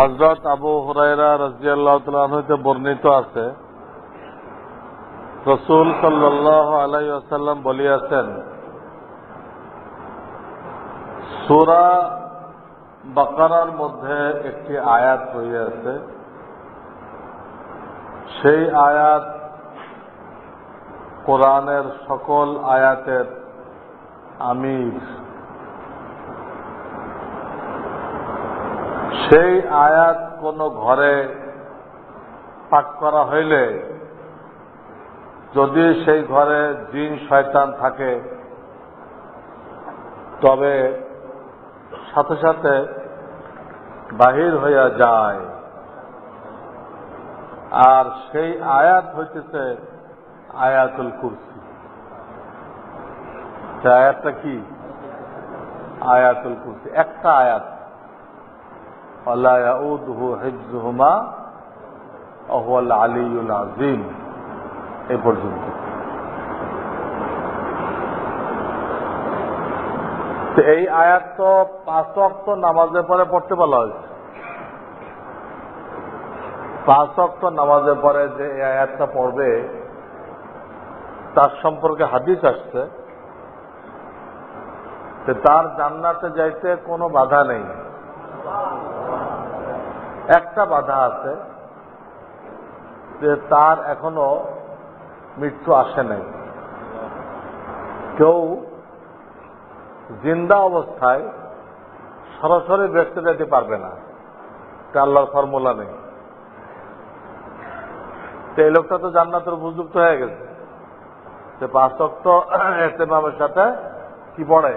হজরত আবু হুরাইরা রাজিয়াল্লাহ হইতে বর্ণিত আছে, রসুল সাল্লাহ আলাই আসাল্লাম বলিয়াছেন, সুরা বাকারার মধ্যে একটি আয়াত রইয়াছে সেই আয়াত কোরআনের সকল আয়াতের আমির। সেই আয়াত কোনো ঘরে পাঠ করা হইলে, যদি সেই ঘরে জিন, শয়তান থাকে, তবে সাথে সাথে বাহির হইয়া যায়। আর সেই আয়াত হইতেছে আয়াতুল কুরসি। আয়াতটা কি? আয়াতুল কুরসি। একটা আয়াত। ইয়াউদহু হিফযুহুমা ওয়া হুয়াল আলিয়ুল আযীম। এই পর্যন্ত। এই আয়াত তো পাঁচ অক্ত নামাজের পরে পড়তে বলা হয়েছে। পাঁচ অক্ত নামাজের পরে যে এই আয়াতটা পড়বে, তার সম্পর্কে হাদিস আসছে। তার জান্নাতে যাইতে কোনো বাধা নেই। একটা বাধা আছে যে তার এখনও মৃত্যু আসে নাই। কেউ জিন্দা অবস্থায় সরাসরি বেঁচতে যেতে পারবে না। আল্লাহর ফর্মুলা নেই। তো এই লোকটা তো জান্নাতের উপযুক্ত হয়ে গেছে। সে পাঁচ অক্ট এতেমামের সাথে কি পড়ে?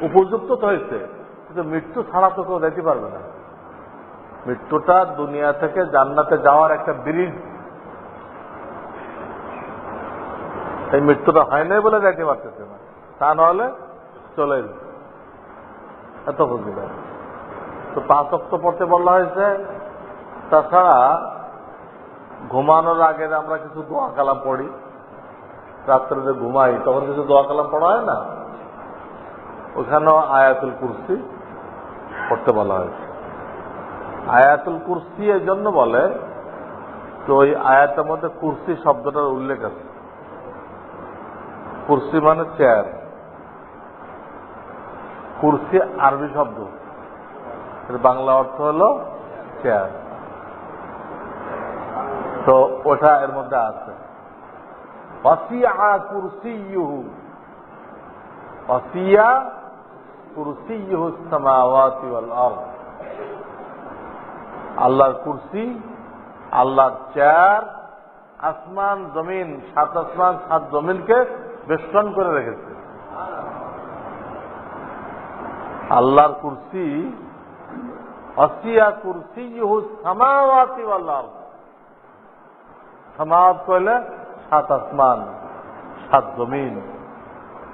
উপযুক্ত তো হয়েছে। কিন্তু মৃত্যু ছাড়া তো কেউ যেতে পারবে না। মৃত্যুটা দুনিয়া থেকে জান্নাতে যাওয়ার একটা ব্রিজ। এই মৃত্যুটা হয় নাই বলে যাইতে পারতেছে না। তা নাহলে চলে। এত বুঝি তো পাঁচ অক্ট পড়তে বলা হয়েছে, তাছাড়া ঘুমানোর আগে আমরা কিছু দোয়া কালাম পড়ি, রাত্রে যে ঘুমাই, তখন কিছু দোয়া কালাম পড়া হয় না? ওখানেও আয়াতুল কুরসি। পড়তে বলা হয়েছে। আয়াতুল কুরসি এই জন্য বলে তো ওই আয়াতের মধ্যে কুরসি শব্দটার উল্লেখ আছে। কুরসি মানে চেয়ার কুরসি আরবি শব্দ। এর বাংলা অর্থ হলো চেয়ার তো ওটা এর মধ্যে আছে। অসিয়া কুরসি ইহু অসিয়া আল্লাহর কুরসি, আল্লাহর চেয়ার, আসমান, জমিন, সাত আসমান, সাত জমিনকে বেষ্টন করে রেখেছে। আল্লাহর কুরসি, অসিয়া কুরসি ইহু সামাওয়াতি আরদ। সামাওয়াত কইলে সাত আসমান, সাত জমিন।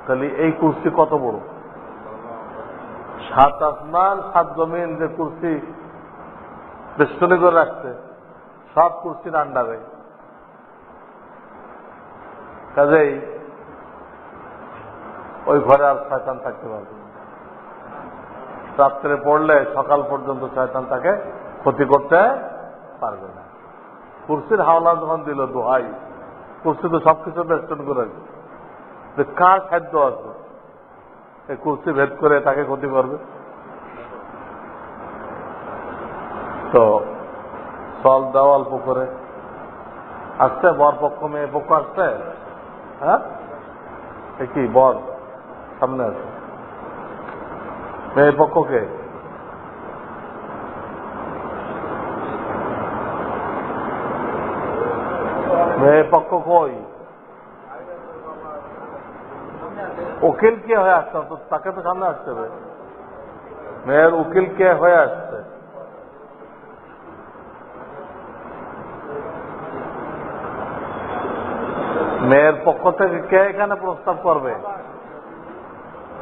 তাহলে এই কুরসি কত বড়? সাত আসমান সাত জমিন, যে কুরসি, বেষ্টনী করে রাখছে, সব কুর্সির আন্ডারে। কাজেই ওই ঘরে আর শয়তান থাকতে পারবে রাত্রে পড়লে সকাল পর্যন্ত শয়তান তাকে ক্ষতি করতে পারবে না। কুর্সির হাওলা যখন দিল দোহাই, কুর্সি তো সবকিছু বেষ্টন করে রাখবে। কার খাদ্য আছে? কুর্সি ভেদ করে তাকে ক্ষতি করবে। তো চল দাও অল্প করে আসছে, বর পক্ষ মেয়ে পক্ষ আসছে? হ্যাঁ? কি, বর? সামনে আছে। মেয়ে পক্ষকে মেয়ে পক্ষ কই? উকিল কে হয়ে আসছে তো তাকে তো সামনে আসতে হবে। মেয়ের উকিল কে হয়ে আসছে মেয়ের পক্ষ থেকে কে এখানে প্রস্তাব করবে?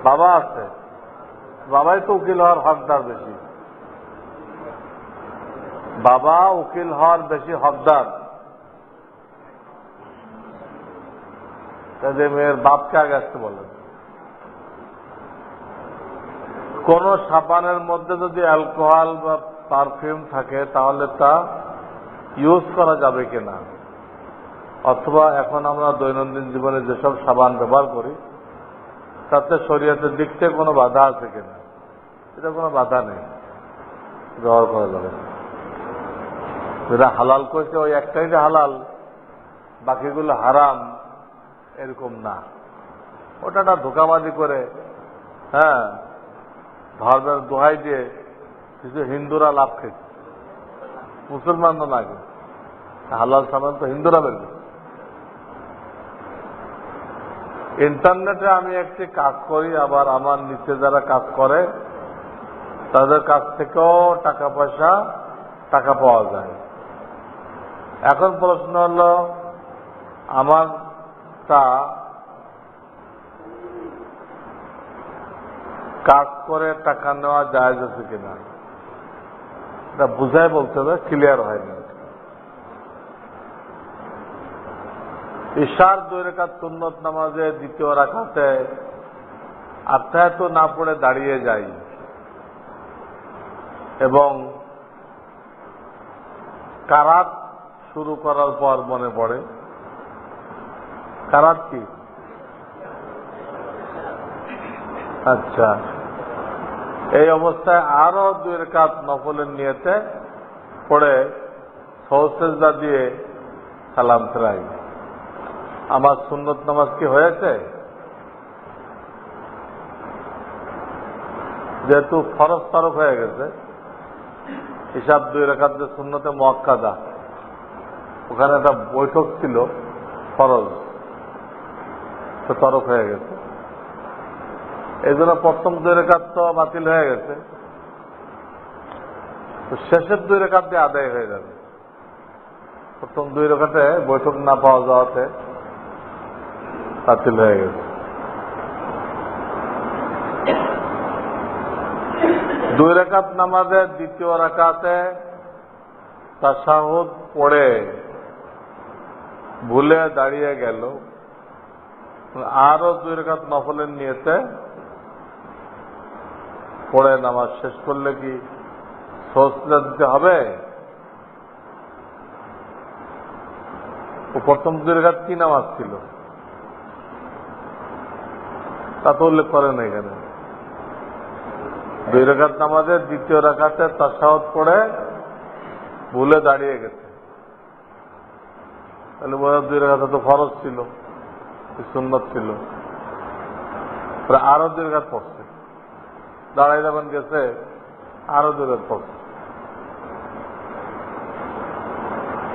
বাবা আছে। বাবাই তো উকিল হওয়ার হকদার বেশি। বাবা উকিল হওয়ার বেশি হকদার। মেয়ের বাপকে আগে আসতে বলেন। কোন সাবানের মধ্যে যদি অ্যালকোহল বা পারফিউম থাকে, তাহলে তা ইউজ করা যাবে কিনা? অথবা এখন আমরা দৈনন্দিন জীবনে যেসব সাবান ব্যবহার করি, তাতে শরীয়তের দিক থেকে কোনো বাধা আছে কিনা? এটা কোনো বাধা নেই। ব্যবহার করা যাবে। যেটা হালাল করেছে, ওই একটাই যে হালাল, বাকিগুলো হারাম, এরকম না। ওটা ধোকাবাজি করে হ্যাঁ ধর্মের দোহাই দিয়ে কিছু হিন্দুরা লাভ খেয়েছে। মুসলমানরা লাগে হালাল সামান তো হিন্দুরা বের ইন্টারনেটে আমি একটি কাজ করি, আবার আমার নিচে যারা কাজ করে, তাদের কাছ থেকেও টাকা পয়সা, টাকা পাওয়া যায়। এখন প্রশ্ন হলো আমারটা কাজ করে টাকা নেওয়া যায় আছে কিনা? এটা বুঝাই বলতে হবে ক্লিয়ার হয়নি ঈশার দুই রেখাত সুন্নত নামাজে দ্বিতীয় রাখাতে আত্মায়ত না পড়ে দাঁড়িয়ে যাই। এবং কারাত শুরু করার পর মনে পড়ে। কারাত কি? আচ্ছা। এই অবস্থায় আরও দুই রেখাত নফলের নিয়েতে পড়ে সৌসেজদা দিয়ে সালাম ফেরাই আমার সুন্নত নামাজ কি হয়েছে? যেহেতু ফরজ তরক হয়ে গেছে, হিসাব দুই রেখাত যে শূন্যতে মক্কাদা ওখানে একটা বৈঠক ছিল ফরজ তো তরক হয়ে গেছে। এই জন্য প্রথম দুই রেখাত তো বাতিল হয়ে গেছে। শেষের দুই রেখাত দিয়ে আদায় হয়ে যাবে। প্রথম দুই রেখাতে বৈঠক না পাওয়া যাওয়াতে বাতিল হয়ে গেছে। দুই রেখাত নামাজের দ্বিতীয় রাকাতে তাসাহুদ পড়ে, ভুলে দাঁড়িয়ে গেল। আরও দুই রেখাত নফলের নিয়েতে পড়ে নামাজ শেষ করলে কি সহজটা দিতে হবে? ও প্রথম দুই রেখাত কি নামাজ ছিল? তা তো উল্লেখ করে না এখানে। দুই রেখাত নামাজের দ্বিতীয় রেখাতে তাসাহত পড়ে, ভুলে দাঁড়িয়ে গেছে। তাহলে বোধ দুই রেখাতে তো খরচ ছিল সুন্দর ছিল। আরও দুই রেখাত পড়ছে। দাঁড়াই যাবেন গেছে আরও রেখাত পড়ছে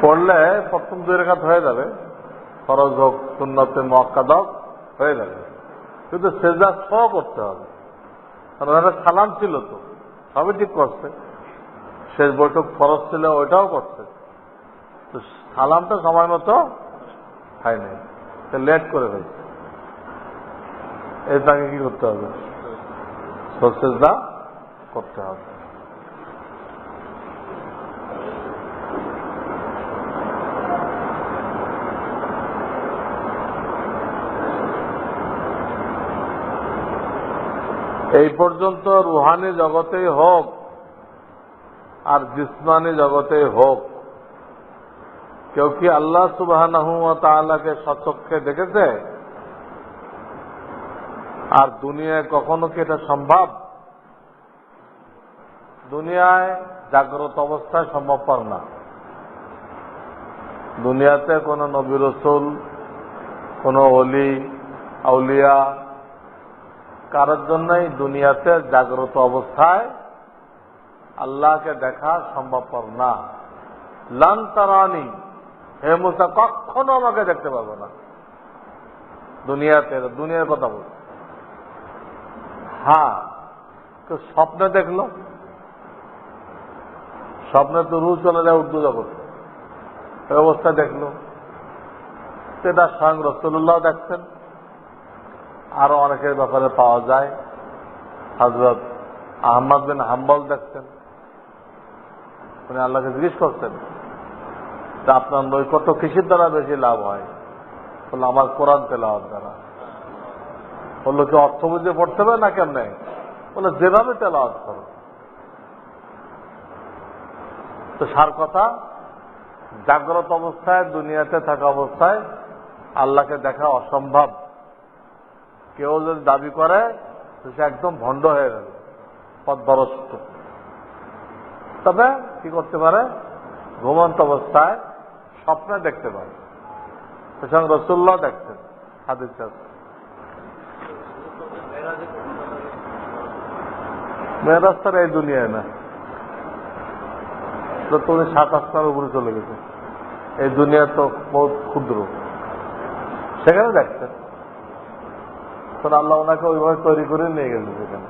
পড়লে প্রথম দুই রেখাত হয়ে যাবে। খরচ হোক, সুন্নতে মক্কাদ হয়ে যাবে। কিন্তু সেজা ছ করতে হবে। কারণ সালাম ছিল তো, সবই ঠিক করছে। শেষ বৈঠক ফরজ ছিল, ওইটাও করছে। তো সালামটা সময় মতো হয়নি। লেট করে ফেলছে। এই তাকে কি করতে হবে? সসেজদা করতে হবে। এই পর্যন্ত রুহানি জগতেই হোক আর জিসমানি জগতেই হোক, কেউ কি আল্লাহ সুবাহ তাআলাকে সচক্ষে দেখেছে? আর দুনিয়ায় কখনো কি এটা সম্ভব? দুনিয়ায় জাগ্রত অবস্থায় সম্ভবপর না। দুনিয়াতে কোনো নবী রসুল, কোনো অলি আউলিয়া, কারোর জন্যই দুনিয়াতে জাগ্রত অবস্থায় আল্লাহকে দেখা সম্ভবপর না। লান তারানি, হে মুসা, কখনো আমাকে দেখতে পাবো না। দুনিয়াতে, দুনিয়ার কথা বল হ্যাঁ তো স্বপ্নে দেখল। স্বপ্নে তো রু চলে যায় উর্দু জগৎ। অবস্থা দেখল। সেটা স্বয়ং রসুল্লাহ দেখছেন। আরও অনেকের ব্যাপারে পাওয়া যায়। হজরত আহমদ বিন হাম্বল দেখছেন। উনি আল্লাহকে জিজ্ঞেস করছেন আপনার নৈকট্য কৃষির দ্বারা বেশি লাভ হয়? বলল, আমার কোরআন তেলাওয়ার দ্বারা। বলল, কি অর্থ বুঝে পড়তে হবে না কেমনে বলে যেভাবে তেলাওয়াত করো। তো সার কথা, জাগ্রত অবস্থায়, দুনিয়াতে থাকা অবস্থায় আল্লাহকে দেখা অসম্ভব। কেউ যদি দাবি করে সে একদম ভণ্ড হয়ে গেল পদভরস্ত তবে কি করতে পারে? ঘুমন্ত অবস্থায় স্বপ্নে দেখতে পারে। সেসঙ্গে রসুল্লাহ দেখতেন, হাদিস আছে। মেয়েরাজ তার এই দুনিয়ায় না। তো তুমি সাত আসমার উপরে চলে গেছে। এই দুনিয়া তো বহুত ক্ষুদ্র। সেখানে দেখছেন। তখন আল্লাহ ওনাকে ওইভাবে তৈরি করে নিয়ে গেছে সেখানে।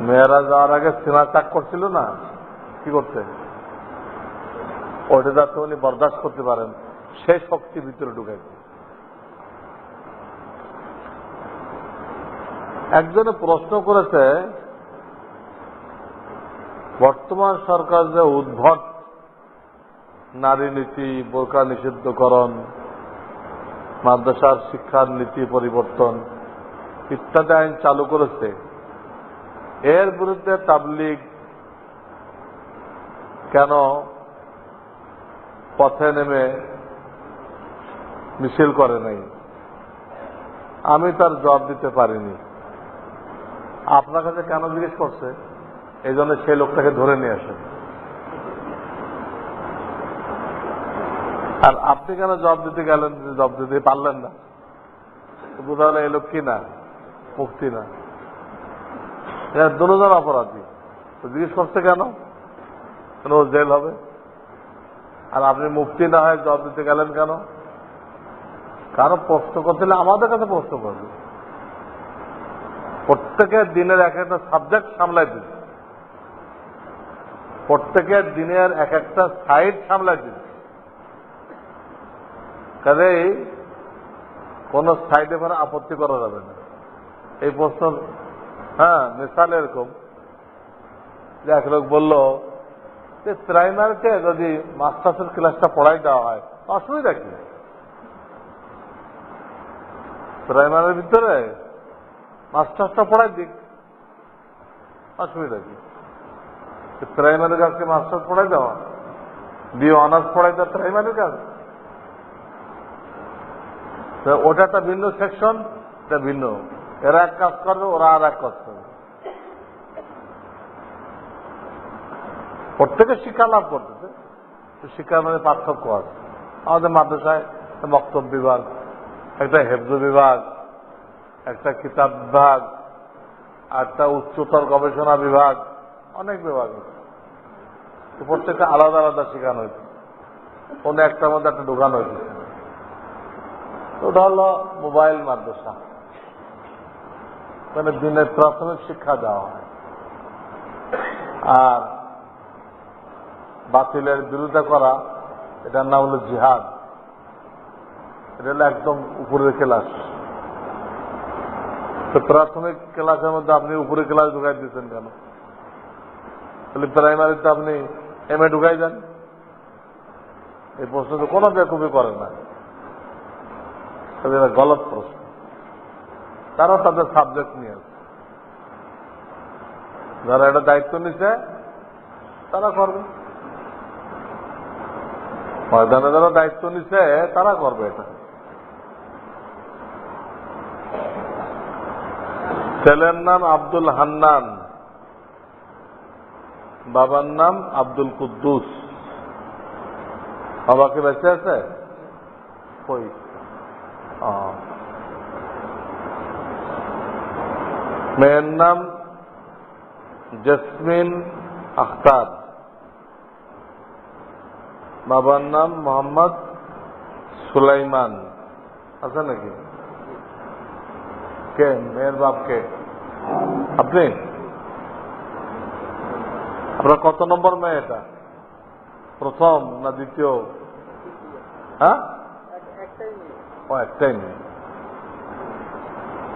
মেয়েরা যাওয়ার আগে সিনা চাক করছিল না, কি করতে ওটা যাতে উনি বরদাস্ত করতে পারেন, সেই শক্তি ভিতরে ঢুকাইছে। একজনে প্রশ্ন করেছে বর্তমান সরকার যে উদ্ভট নারী নীতি, বোরকা নিষিদ্ধকরণ, মাদ্রাসার শিক্ষার নীতি পরিবর্তন ইত্যাদি আইন চালু করেছে, এর বিরুদ্ধে তাবলিগ কেন পথে নেমে মিছিল করে নাই? আমি তার জবাব দিতে পারিনি। আপনার কাছে কেন জিজ্ঞেস করছে? এই জন্য সেই লোকটাকে ধরে নিয়ে আসেন আর আপনি কেন জব দিতে গেলেন জব দিতে পারলেন না? বোঝা হলো এই লোক কি না? মুক্তি না। দুজন অপরাধী। তো জিজ্ঞেস করছে কেন? কেন ও জেল হবে? আর আপনি মুক্তি না হয় জব দিতে গেলেন কেন? কারও প্রশ্ন করতে আমাদের কাছে প্রশ্ন করবে। প্রত্যেকের দিনের এক একটা সাবজেক্ট সামলাই দিন প্রত্যেকের দিনের এক একটা সাইড সামলাই দিন কাজেই কোন সাইডে মানে আপত্তি করা যাবে না। এই প্রশ্ন হ্যাঁ মিসাল এরকম। যে এক লোক বলল, যে প্রাইমারিতে যদি মাস্টার্সের ক্লাসটা পড়াই দেওয়া হয়, অসুবিধা কি? প্রাইমারির ভিতরে মাস্টার্সটা পড়াই দিক, অসুবিধা কি? প্রাইমারি কাজকে মাস্টার্স পড়াই দেওয়া বি অনার্স পড়াই দেওয়া প্রাইমারি কাজ ওটা একটা ভিন্ন সেকশন, এটা ভিন্ন। এরা এক কাজ করবে, ওরা আর এক কাজ করবে। প্রত্যেকে শিক্ষা লাভ করতেছে। শিক্ষার মধ্যে পার্থক্য আছে। আমাদের মাদ্রাসায় বক্তব্য বিভাগ, একটা হেফজ বিভাগ, একটা কিতাব বিভাগ একটা উচ্চতর গবেষণা বিভাগ। অনেক তো প্রত্যেকটা আলাদা আলাদা শেখানো হয়েছে। কোনো একটার মধ্যে একটা ঢোকানো হয়েছে। ওটা হলো মোবাইল মাদ্রাসা। মানে দিনের প্রাথমিক শিক্ষা দেওয়া হয়। আর বাতিলের বিরোধিতা করা, এটার নাম হলো জিহাদ। এটা হলো একদম উপরের ক্লাস। তো প্রাথমিক ক্লাসের মধ্যে আপনি উপরে ক্লাস ঢুকাই দিয়েছেন কেন? তাহলে প্রাইমারিতে আপনি এম এ ঢুকাই দেন। এই প্রশ্ন তো কোনো বেকুবি করে না। এটা গলত প্রশ্ন। তারা তাদের সাবজেক্ট নিয়ে আছে। যারা এটা দায়িত্ব নিছে, তারা করবে। ময়দানে যারা দায়িত্ব নিছে, তারা করবে এটা। ছেলের নাম আব্দুল হান্নান। বাবার নাম আব্দুল কুদ্দুস। বাবাকে বেঁচে আছে? কই। মেয়ের নাম জসমিন আখতার। বাবার নাম মোহাম্মদ সুলাইমান। আছে নাকি? কে? মেয়ের বাপ কে? আপনি? আপনার কত নম্বর মেয়ে এটা? প্রথম না দ্বিতীয়? হ্যাঁ? একটাই নেই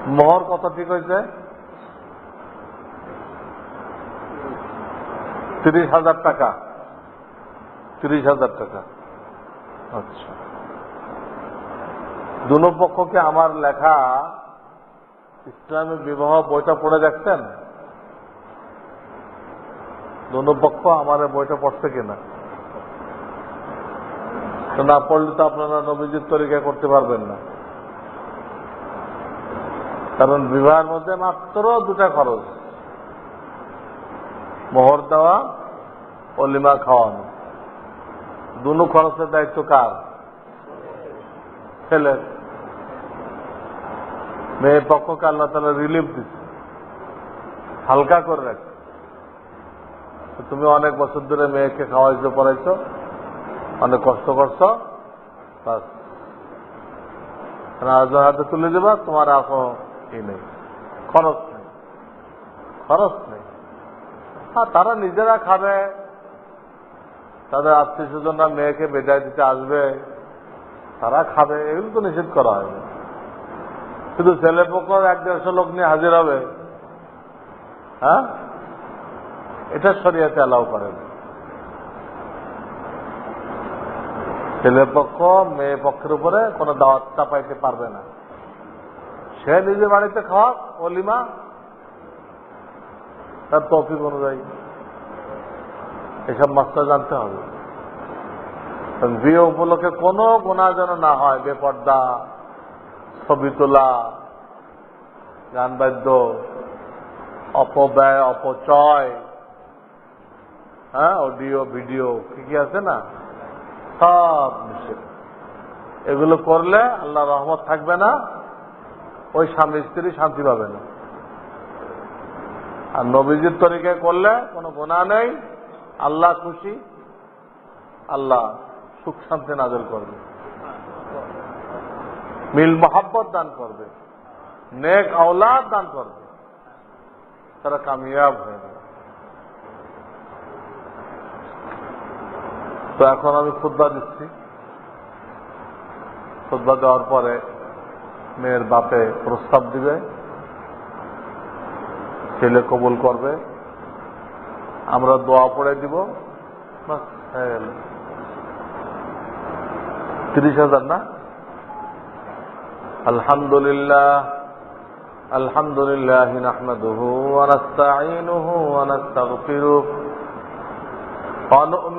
মোহর কত ঠিক হয়েছে? তিরিশ হাজার টাকা। তিরিশ হাজার টাকা। আচ্ছা। দুনো পক্ষকে আমার লেখা ইসলামী বিবাহ বইটা পড়ে দেখছেন? দোনো পক্ষ আমার বইটা পড়ছে কিনা? না পড়লে তো আপনারা নবীজির তরিকা করতে পারবেন না। কারণ বিবাহের মধ্যে মাত্র দুটা খরচ। মোহর দেওয়া অলিমা খাওয়ানো। দুনো খরচের দায়িত্ব কার? ছেলের। মেয়ে পক্ষকে আল্লাহ তালা রিলিফ দিচ্ছে। হালকা করে রাখছে। তুমি অনেক বছর ধরে মেয়েকে খাওয়াইছো পড়াইছো, অনেক কষ্ট করছ। আরেকজন হাতে তুলে দেবা, তোমার আর কোনো ই নেই। খরচ নেই। খরচ নেই। হ্যাঁ তারা নিজেরা খাবে। তাদের আত্মীয় স্বজনরা মেয়েকে বেজায় দিতে আসবে, তারা খাবে, এগুলো তো নিষেধ করা হয় শুধু ছেলে পক্ষ এক দেড়শো লোক নিয়ে হাজির হবে। হ্যাঁ? এটা শরিয়াতে অ্যালাউ করে না। ছেলে পক্ষ, মেয়ে পক্ষের উপরে কোনো দাওয়াত চাপাইতে পারবে না। সে নিজে বাড়িতে খাওয়া, অলিমা, তার তফিক অনুযায়ী। এসব মাস্টার জানতে হবে। বিয়ে উপলক্ষে কোনো গোনা যেন না হয়, বেপর্দা, ছবি তোলা, গান বাদ্য, অপব্যয়, অপচয় হ্যাঁ অডিও ভিডিও কি কি আছে না? সব নিষেধ এগুলো করলে আল্লাহ রহমত থাকবে না, ওই স্বামী স্ত্রী শান্তি পাবে না। আর নবীজির তরিকায় করলে কোনো গোনা নেই, আল্লাহ খুশি, আল্লাহ সুখ শান্তি নাজল করবে। মিল মোহাব্বত দান করবে, নেক আওলাদ দান করবে। তারা কামিয়াব হয়ে তো এখন আমি খুদ্া দিচ্ছি। খুদ্া দেওয়ার পরে মেয়ের বাপে প্রস্তাব দিবে। ছেলে কবুল করবে। আমরা দোয়া পড়ে দিব। হয়ে তিরিশ হাজার না? আলহামদুলিল্লাহ আলহামদুলিল্লাহ নাহমাদুহু ওয়া নাস্তাঈনুহু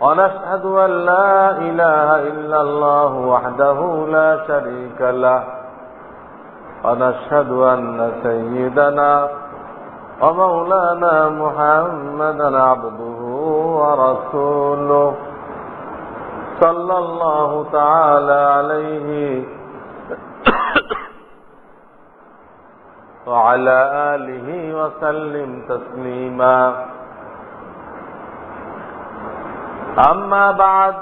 ونشهد أن لا إله إلا الله وحده لا شريك له. ونشهد أن سيدنا ومولانا محمدا عبده ورسوله. صلى الله تعالى عليه وعلى آله وسلم تسليما. أما بعد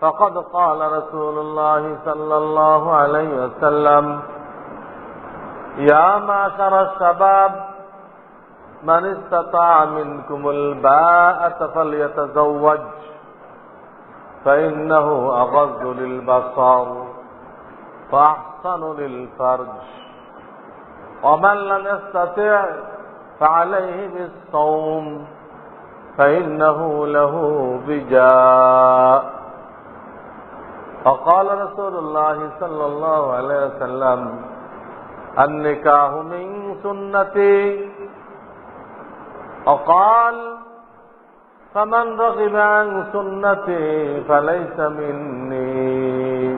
فقد قال رسول الله صلى الله عليه وسلم يا معشر الشباب من استطاع منكم الباءة فليتزوج فإنه أغض للبصر وأحسن للفرج. ومن لم يستطع فعليه بالصوم. فإنه له بجاء فقال رسول الله صلى الله عليه وسلم النكاح من سنتي وقال فمن رغب عن سنتي فليس مني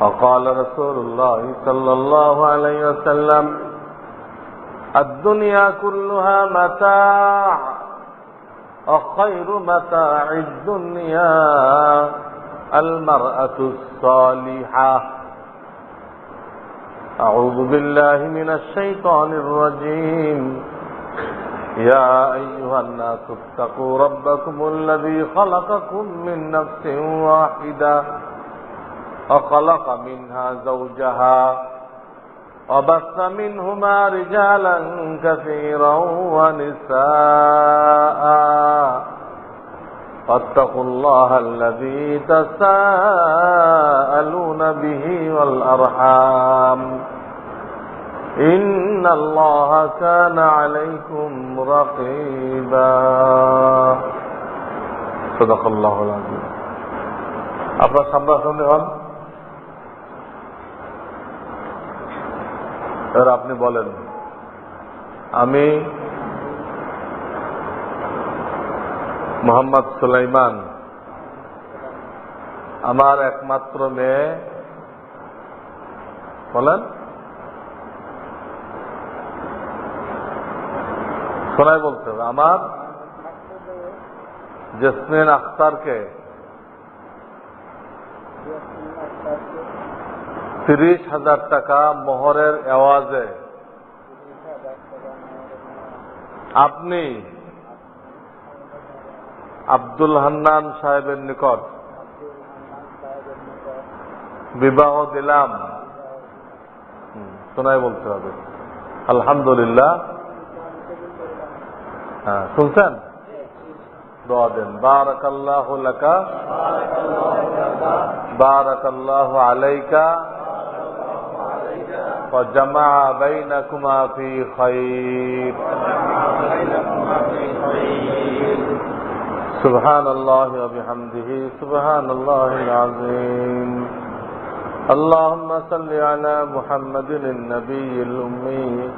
فقال رسول الله صلى الله عليه وسلم الدنيا كلها متاع وخير متاع الدنيا المرأة الصالحة. أعوذ بالله من الشيطان الرجيم. يا أيها الناس اتقوا ربكم الذي خلقكم من نفس واحدة وخلق منها زوجها وبث منهما رجالا كثيرا ونساء واتقوا الله الذي تساءلون به والأرحام إن الله كان عليكم رقيبا صدق الله العظيم আপনার সামনাসামনি হন এবার আপনি বলেন, আমি মোহাম্মদ সুলাইমান, আমার একমাত্র মেয়ে, বলেন। শোনাই বলতে হবে, আমার জেসমিন আখতারকে তিরিশ হাজার টাকা মোহরের এওয়াজে। আপনি আব্দুল হান্নান সাহেবের নিকট বিবাহ দিলাম। শোনাই বলতে হবে। আলহামদুলিল্লাহ। হ্যাঁ শুনছেন? দোয়া দেন। বারাকাল্লাহ লাকা। বারাকাল্লাহ আলাইকা। وجمع بينكما في خير. سبحان الله وبحمده سبحان الله العظيم. اللهم صل على محمد النبي الأمي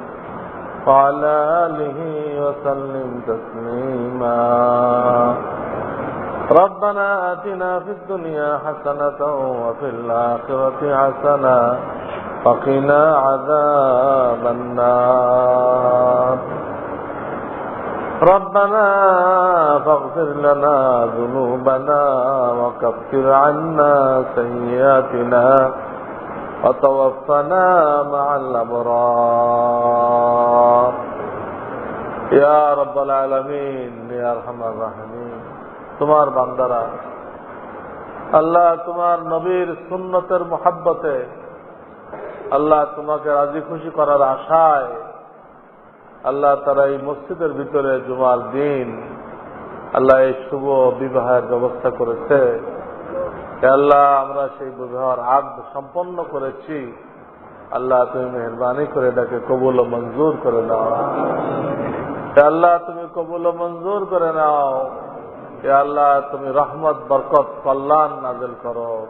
وعلى آله وسلم تسليما. ربنا آتنا في الدنيا حسنة وفي الآخرة حسنة وقنا عذاب النار ربنا فاغفر لنا ذنوبنا وكفر عنا سيئاتنا وتوفنا مع الأبرار يا رب العالمين يا أرحم الراحمين তোমার বান্দারা আল্লাহ তোমার নবীর সুন্নতের মোহাব্বতে আল্লাহ তোমাকে রাজি খুশি করার আশায় আল্লাহ তারা এই মসজিদের ভিতরে জুমার দিন আল্লাহ এই শুভ বিবাহের ব্যবস্থা করেছে। আল্লাহ, আমরা সেই বিবাহের আগ সম্পন্ন করেছি। আল্লাহ তুমি মেহরবানি করে এটাকে কবুল ও মঞ্জুর করে নাও। আল্লাহ, তুমি কবুল ও মঞ্জুর করে নাও। আল্লাহ, তুমি রহমত, বরকত, কল্যাণ নাজেল করো।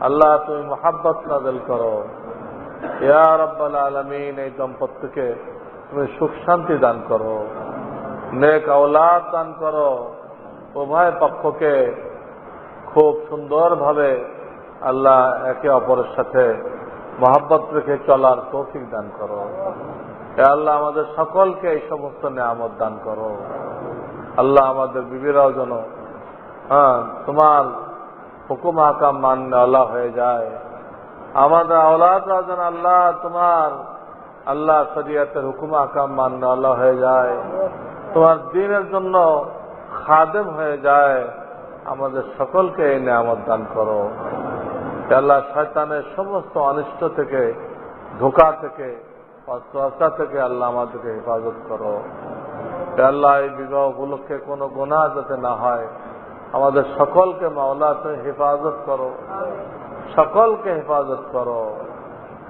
আল্লাহ, তুমি মোহাব্বত নাজেল করো। ইয়া আলমিন, এই দম্পতিকে তুমি সুখ শান্তি দান করো, নেক আওলাদ দান করো। উভয় পক্ষকে খুব সুন্দরভাবে আল্লাহ একে অপরের সাথে মহাব্বত রেখে চলার তৌফিক দান করো। আল্লাহ, আমাদের সকলকে এই সমস্ত নিয়ামত দান করো। আল্লাহ, আমাদের বিবিরাও যেন হ্যাঁ তোমার হুকুম হাকাম মান্য আল্লাহ হয়ে যায়। আমাদের আওলাদরাও যেন আল্লাহ, তোমার আল্লাহ শরিয়াতের হুকুম আকাম মান্য আল্লাহ হয়ে যায়। তোমার দিনের জন্য খাদেম হয়ে যায়। আমাদের সকলকে এই নিয়ামত দান করো। আল্লাহ, শয়তানের সমস্ত অনিষ্ট থেকে, ধোকা থেকে অস্ত্রতা থেকে আল্লাহ আমাদেরকে হেফাজত করো। আল্লাহ, এই বিবাহ উপলক্ষে কোনো গোনা যাতে না হয়, আমাদের সকলকে মাওলা হেফাজত করো। সকলকে হেফাজত করো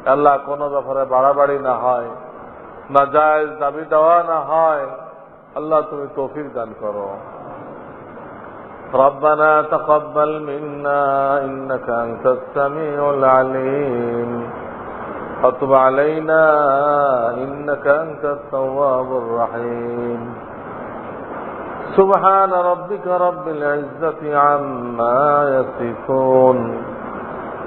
আল্লাহ কোনো ব্যাপারে বাড়াবাড়ি না হয় না জায়জ দাবি দেওয়া না হয় আল্লাহ তুমি তৌফিক দান করো ربنا تقبل منا إنك أنت السميع العليم وتب علينا إنك أنت التواب الرحيم سبحان ربك رب العزة عما يصفون